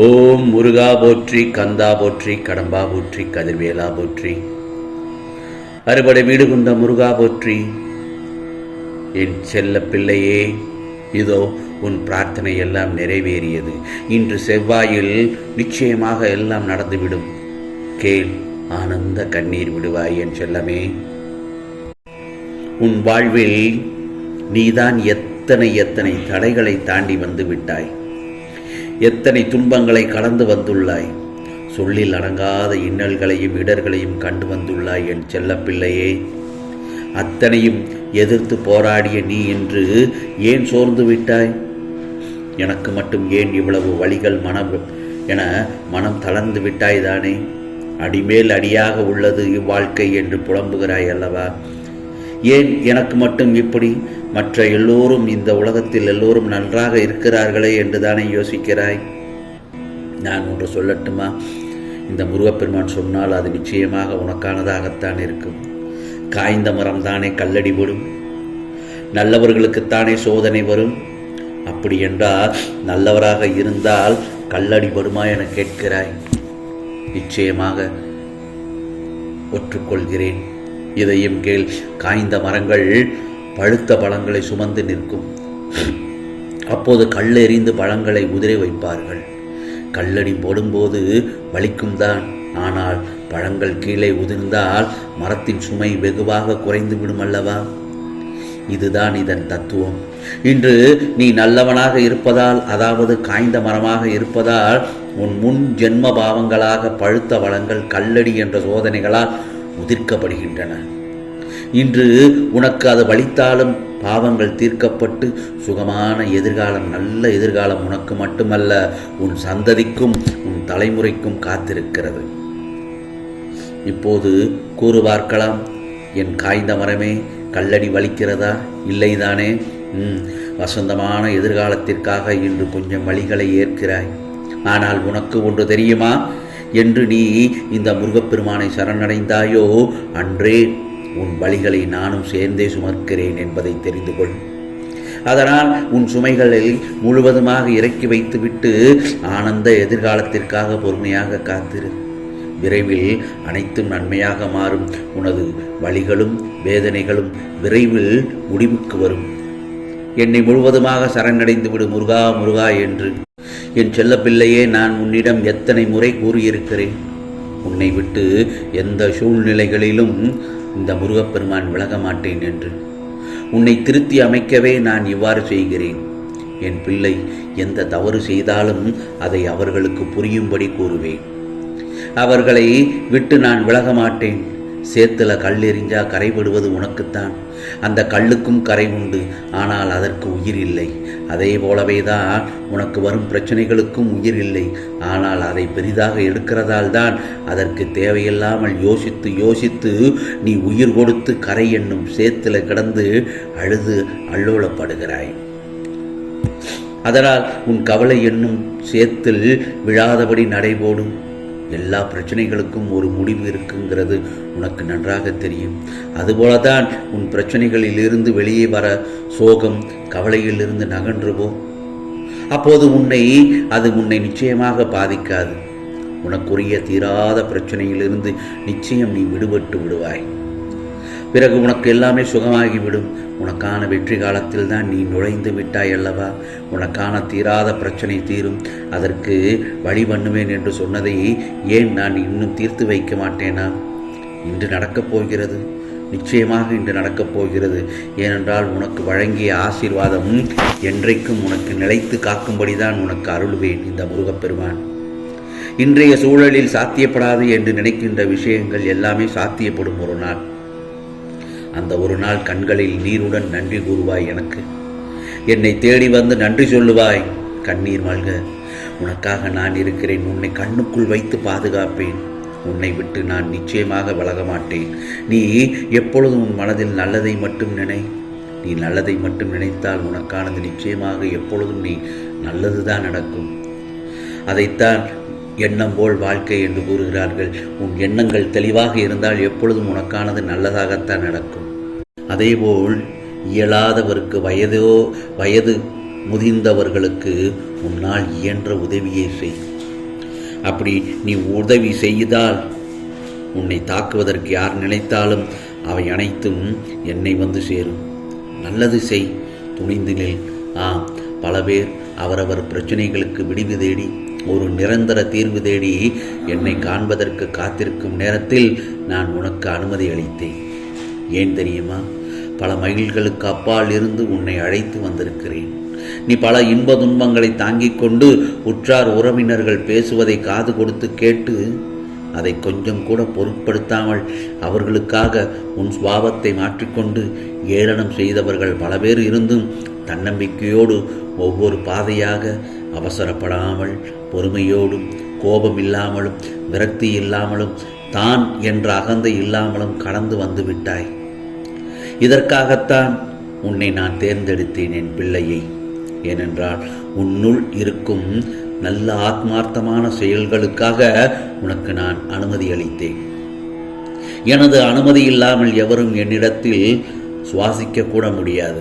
ஓம் முருகா போற்றி கந்தா போற்றி கடம்பா போற்றி கதிர்வேலா போற்றி. அறுபடை வீடு கொண்ட முருகா போற்றி. என் செல்ல பிள்ளையே இதோ உன் பிரார்த்தனை எல்லாம் நிறைவேறியது. இன்று செவ்வாயில் நிச்சயமாக எல்லாம் நடந்துவிடும். கேள் ஆனந்த கண்ணீர் விடுவாய் என் செல்லமே. உன் வாழ்வில் நீதான் எத்தனை எத்தனை தடைகளை தாண்டி வந்து விட்டாய். எத்தனை துன்பங்களை கடந்து வந்துள்ளாய்? சொல்லில் அடங்காத இன்னல்களையும் இடர்களையும் கண்டு வந்துள்ளாய் என் செல்லப்பிள்ளையே. அத்தனையும் எதிர்த்து போராடிய நீ என்று ஏன் சோர்ந்து விட்டாய்? எனக்கு மட்டும் ஏன் இவ்வளவு வழிகள் மனம் என மனம் தளர்ந்து விட்டாய் தானே? அடிமேல் அடியாக உள்ளது இவ்வாழ்க்கை என்று புலம்புகிறாய் அல்லவா? ஏன் எனக்கு மட்டும் இப்படி மற்ற எல்லோரும் இந்த உலகத்தில் எல்லோரும் நன்றாக இருக்கிறார்களே என்று தானே யோசிக்கிறாய்? நான் ஒன்று சொல்லட்டுமா? இந்த முருகப்பெருமான் சொன்னால் அது நிச்சயமாக உனக்கானதாகத்தான் இருக்கும். காய்ந்த மரம் தானே கல்லடி விடும் நல்லவர்களுக்குத்தானே சோதனை வரும். அப்படி என்றால் நல்லவராக இருந்தால் கல்லடி வருமா என கேட்கிறாய். நிச்சயமாக ஒற்றுக்கொள்கிறேன். இதையும் கேள் காய்ந்த மரங்கள் பழுத்த பழங்களை சுமந்து நிற்கும். அப்போது கல்லெறிந்து பழங்களை உதிரை வைப்பார்கள். கல்லடி போடும்போது வலிக்கும் தான் ஆனால் பழங்கள் கீழே உதிர்ந்தால் மரத்தின் சுமை வெகுவாக குறைந்து விடும் அல்லவா? இதுதான் இதன் தத்துவம். இன்று நீ நல்லவனாக இருப்பதால் அதாவது காய்ந்த மரமாக இருப்பதால் உன் முன் ஜென்ம பாவங்களாக பழுத்த வளங்கள் கல்லடி என்ற சோதனைகளால் உதிர்க்கப்படுகின்றன. இன்று உனக்கு அது வலித்தாலும் பாவங்கள் தீர்க்கப்பட்டு சுகமான எதிர்காலம் நல்ல எதிர்காலம் உனக்கு மட்டுமல்ல உன் சந்ததிக்கும் உன் தலைமுறைக்கும் காத்திருக்கிறது. இப்போது கூறு பார்க்கலாம். என் காய்ந்த மரமே கல்லடி வலிக்கிறதா? இல்லைதானே? உம் வசந்தமான எதிர்காலத்திற்காக இன்று கொஞ்சம் வழிகளை ஏற்கிறாய். ஆனால் உனக்கு ஒன்று தெரியுமா? என்று நீ இந்த முருகப்பெருமானை சரணடைந்தாயோ? அன்றே உன் வழிகளை நானும் சேர்ந்தே சுமக்கிறேன் என்பதை தெரிந்து கொள். அதனால் உன் சுமைகளை முழுவதுமாக இறக்கி வைத்துவிட்டு ஆனந்த எதிர்காலத்திற்காக பொறுமையாக காத்திரு. விரைவில் அனைத்தும் நன்மையாக மாறும். உனது வழிகளும் வேதனைகளும் விரைவில் முடிவுக்கு வரும். என்னை முழுவதுமாக சரணடைந்து விடு முருகா முருகா என்று. என் செல்லப்பிள்ளையே நான் உன்னிடம் எத்தனை முறை கூறியிருக்கிறேன். உன்னை விட்டு எந்த சூழ்நிலைகளிலும் இந்த முருகப்பெருமான் விலக மாட்டேன் என்று. உன்னை திருத்தி அமைக்கவே நான் இவ்வாறு செய்கிறேன். என் பிள்ளை எந்த தவறு செய்தாலும் அதை அவர்களுக்கு புரியும்படி கூறுவேன். அவர்களை விட்டு நான் விலக மாட்டேன். சேத்துல கல் எறிஞ்சா கரைபடுவது உனக்குத்தான். அந்த கல்லுக்கும் கரை உண்டு ஆனால் அதற்கு உயிர் இல்லை. அதே போலவே தான் உனக்கு வரும் பிரச்சனைகளுக்கும் உயிர் இல்லை. ஆனால் அதை பெரிதாக எடுக்கிறதால் தான் அதற்கு தேவையில்லாமல் யோசித்து யோசித்து நீ உயிர் கொடுத்து கரை என்னும் சேத்துல கிடந்து அழுது அல்லோலப்படுகிறாய் அதனால் உன் கவலை என்னும் சேத்தில் விழாதபடி நடைபோடும். எல்லா பிரச்சனைகளுக்கும் ஒரு முடிவு இருக்குங்கிறது உனக்கு நன்றாக தெரியும். அதுபோல தான் உன் பிரச்சனைகளிலிருந்து வெளியே வர சோகம் கவலையிலிருந்து நகன்றுவோம் அப்போது உன்னை அது உன்னை நிச்சயமாக பாதிக்காது. உனக்குரிய தீராத பிரச்சனையிலிருந்து நிச்சயம் நீ விடுபட்டு விடுவாய். பிறகு உனக்கு எல்லாமே சுகமாகிவிடும். உனக்கான வெற்றி காலத்தில் தான் நீ நுழைந்து விட்டாய் அல்லவா? உனக்கான தீராத பிரச்சனை தீரும். அதற்கு வழி பண்ணுவேன் என்று சொன்னதை ஏன் நான் இன்னும் தீர்த்து வைக்க மாட்டேனா? இன்று நடக்கப் போகிறது. நிச்சயமாக இன்று நடக்கப் போகிறது. ஏனென்றால் உனக்கு வழங்கிய ஆசீர்வாதம் என்றைக்கும் உனக்கு நிலைத்து காக்கும்படிதான் உனக்கு அருள்வேன் இந்த முருகப்பெருமான். இன்றைய சூழலில் சாத்தியப்படாது என்று நினைக்கின்ற விஷயங்கள் எல்லாமே சாத்தியப்படும் ஒரு நாள். அந்த ஒரு நாள் கண்களில் நீருடன் நன்றி கூறுவாய் எனக்கு. என்னை தேடி வந்து நன்றி சொல்லுவாய். கண்ணீர் மல்க உனக்காக நான் இருக்கிறேன். உன்னை கண்ணுக்குள் வைத்து பாதுகாப்பேன். உன்னை விட்டு நான் நிச்சயமாக விலக மாட்டேன் நீ எப்பொழுதும் உன் மனதில் நல்லதை மட்டும் நினை. நீ நல்லதை மட்டும் நினைத்தால் உனக்கானது நிச்சயமாக எப்பொழுதும் நீ நல்லதுதான் நடக்கும். அதைத்தான் எண்ணம் போல் வாழ்க்கை என்று கூறுகிறார்கள். உன் எண்ணங்கள் தெளிவாக இருந்தால் எப்பொழுதும் உனக்கானது நல்லதாகத்தான் நடக்கும். அதேபோல் இயலாதவருக்கு வயதோ வயது முதிர்ந்தவர்களுக்கு உன்னால் இயன்ற உதவியை செய். அப்படி நீ உதவி செய்தால் உன்னை தாக்குவதற்கு யார் நினைத்தாலும் அவை அனைத்தும் என்னை வந்து சேரும். நல்லது செய். துணிந்து நில். ஆம் பல பேர் அவரவர் பிரச்சனைகளுக்கு விடிவு தேடி ஒரு நிரந்தர தீர்வு தேடி என்னை காண்பதற்கு காத்திருக்கும் நேரத்தில் நான் உனக்கு அனுமதி அளித்தேன். ஏன் தெரியுமா? பல மைல்களுக்கு அப்பால் இருந்து உன்னை அழைத்து வந்திருக்கிறேன். நீ பல இன்ப துன்பங்களை தாங்கிக் கொண்டு உற்றார் உறவினர்கள் பேசுவதை காது கொடுத்து கேட்டு அதை கொஞ்சம் கூட பொருட்படுத்தாமல் அவர்களுக்காக உன் சுவாபத்தை மாற்றிக்கொண்டு ஏளனம் செய்தவர்கள் பல பேர் இருந்தும் தன்னம்பிக்கையோடு ஒவ்வொரு பாதையாக அவசரப்படாமல் பொறுமையோடும் கோபம் இல்லாமலும் விரக்தி இல்லாமலும் தான் என்ற அகந்தை இல்லாமலும் கடந்து வந்து விட்டாய். இதற்காகத்தான் உன்னை நான் தேர்ந்தெடுத்தேன் என் பிள்ளையை. ஏனென்றால் உன்னுள் இருக்கும் நல்ல ஆத்மார்த்தமான செயல்களுக்காக உனக்கு நான் அனுமதி அளித்தேன். எனது அனுமதி இல்லாமல் எவரும் என்னிடத்தில் சுவாசிக்க கூட முடியாது.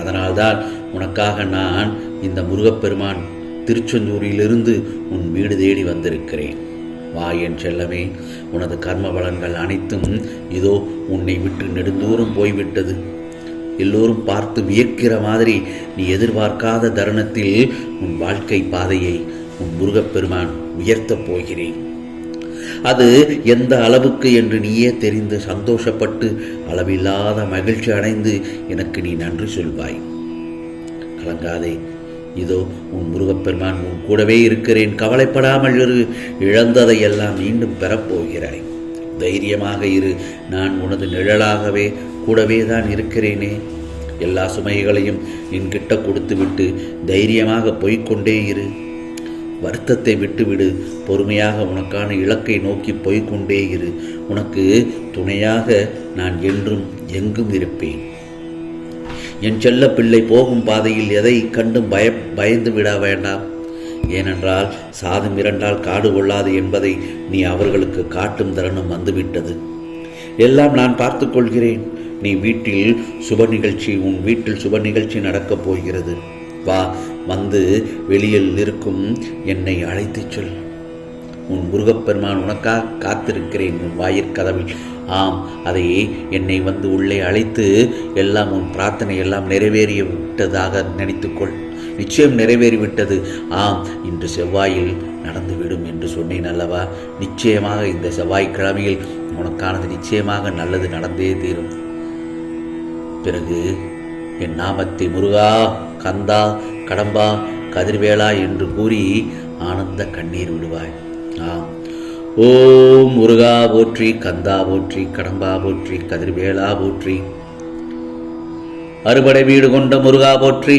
அதனால்தான் உனக்காக நான் இந்த முருகப்பெருமான் திருச்செந்தூரிலிருந்து உன் வீடு தேடி வந்திருக்கிறேன். வா என் செல்லமே உனது கர்ம பலன்கள் அனைத்தும் இதோ உன்னை விட்டு நெடுந்தூரம் போய்விட்டது. எல்லோரும் பார்த்து வியக்கிற மாதிரி நீ எதிர்பார்க்காத தருணத்தில் உன் வாழ்க்கை பாதையை உன் முருகப்பெருமான் உயர்த்தப் போகிறேன். அது எந்த அளவுக்கு என்று நீயே தெரிந்து சந்தோஷப்பட்டு அளவில்லாத மகிழ்ச்சி அடைந்து எனக்கு நீ நன்றி சொல்வாய். கலங்காதே இதோ உன் முருகப்பெருமான் உன் கூடவே இருக்கிறேன். கவலைப்படாமல் இரு. இழந்ததை எல்லாம் மீண்டும் பெறப்போகிறாய். தைரியமாக இரு. நான் உனது நிழலாகவே கூடவே தான் இருக்கிறேனே. எல்லா சுமைகளையும் என்கிட்ட கொடுத்துவிட்டு தைரியமாக போய்கொண்டே இரு. வருத்தத்தை விட்டுவிடு. பொறுமையாக உனக்கான இலக்கை நோக்கி போய்கொண்டே இரு. உனக்கு துணையாக நான் என்றும் எங்கும் இருப்பேன். என் செல்ல பிள்ளை போகும் பாதையில் எதை கண்டும் பய பயந்து விட வேண்டாம். ஏனென்றால் சாதம் இரண்டால் காடு கொள்ளாது என்பதை நீ அவர்களுக்கு காட்டும் தருணம் வந்துவிட்டது. எல்லாம் நான் பார்த்து கொள்கிறேன். நீ வீட்டில் சுப நிகழ்ச்சி உன் வீட்டில் சுப நிகழ்ச்சி நடக்கப் போகிறது. வா வந்து வெளியில் இருக்கும் என்னை அழைத்துச் சொல். உன் முருகப்பெருமான் உனக்காக காத்திருக்கிறேன் உன் வாயிற்கதவில் ஆம் அதை என்னை வந்து உள்ளே அழைத்து எல்லாம் உன் பிரார்த்தனை எல்லாம் நிறைவேறி விட்டதாக நினைத்துக்கொள். நிச்சயம் நிறைவேறிவிட்டது. ஆம் இன்று செவ்வாயில் நடந்துவிடும் என்று சொன்னேன் அல்லவா? நிச்சயமாக இந்த செவ்வாய்க்கிழமையில் உனக்கானது நிச்சயமாக நல்லது நடந்தே தீரும். பிறகு என் நாமத்தை முருகா கந்தா கடம்பா கதிர்வேளா என்று கூறி ஆனந்த கண்ணீர் விடுவாய். ஆம். ஓம் முருகா போற்றி கந்தா போற்றி கடம்பா போற்றி கதிர்வேலா போற்றி. அறுபடை வீடு கொண்ட முருகா போற்றி.